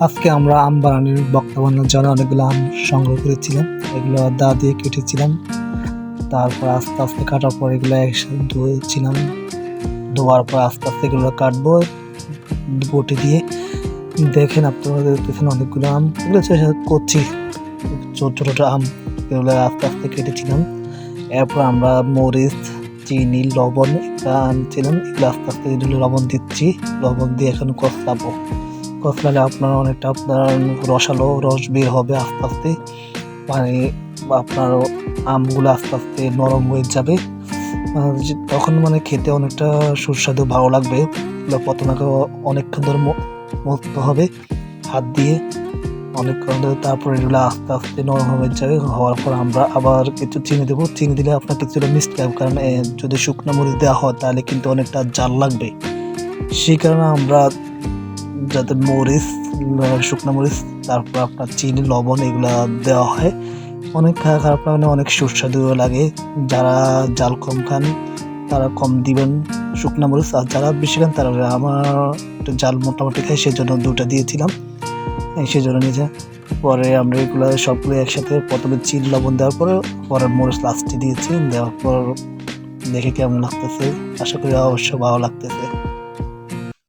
আজকে আমরা আম বানানোর বক্তা বানানোর জন্য অনেকগুলো আম সংগ্রহ করেছিলাম। এগুলো দা দিয়ে কেটেছিলাম। তারপর আস্তে আস্তে কাটার পর এগুলো একসাথে ধুয়েছিলাম। ধোয়ার পর আস্তে আস্তে এগুলো কাটবো বটি দিয়ে। দেখেন আপনারা দেখতেছেন অনেকগুলো আম। এগুলো হচ্ছে কচি, ছোট ছোট আম। এগুলো আস্তে আস্তে কেটেছিলাম। এরপর আমরা মরিচ, চিনি, লবণ আনছিলাম। এগুলো আস্তে আস্তে লবণ দিচ্ছি। লবণ দিয়ে এখন কষলাবো কষলালে আপনার অনেকটা আপনার রসালো রস বের হবে আস্তে আস্তে। মানে আপনার আমগুলো আস্তে আস্তে নরম হয়ে যাবে। তখন মানে খেতে অনেকটা সুস্বাদু, ভালো লাগবে। প্রথমে অনেকক্ষণ ধরে ম- মথতে হবে হাত দিয়ে। অনেকক্ষণ ধরে তারপরে এগুলো আস্তে আস্তে নরম হয়ে যাবে। হওয়ার পর আমরা আবার কিছু চিনি দেবো। চিনি দিলে আপনার কিছুটা মিষ্টি লাগবে। কারণ যদি শুকনো মরিচ দেওয়া হয় তাহলে কিন্তু অনেকটা জাল লাগবে। সেই কারণে আমরা যাতে মরিচ শুকনো মরিচ, তারপর আপনার চিনি, লবণ এগুলো দেওয়া হয়। অনেক খারাপ মানে অনেক সুস্বাদু লাগে। যারা জাল কম খান, তারা কম দিবেন শুকনো মরিচ। আর যারা বেশি খান, তারা আমার জাল মোটামুটি খাই সেজন্য দুটো দিয়েছিলাম। এই সেজন্য নিজে পরে আমরা এগুলো সবগুলো একসাথে প্রথমে চিনি, লবণ দেওয়ার পরে পরে মরিচ লাস্টে দিয়েছি। দেওয়ার পর দেখে কেমন লাগতেছে। আশা করি অবশ্য ভালো লাগতেছে।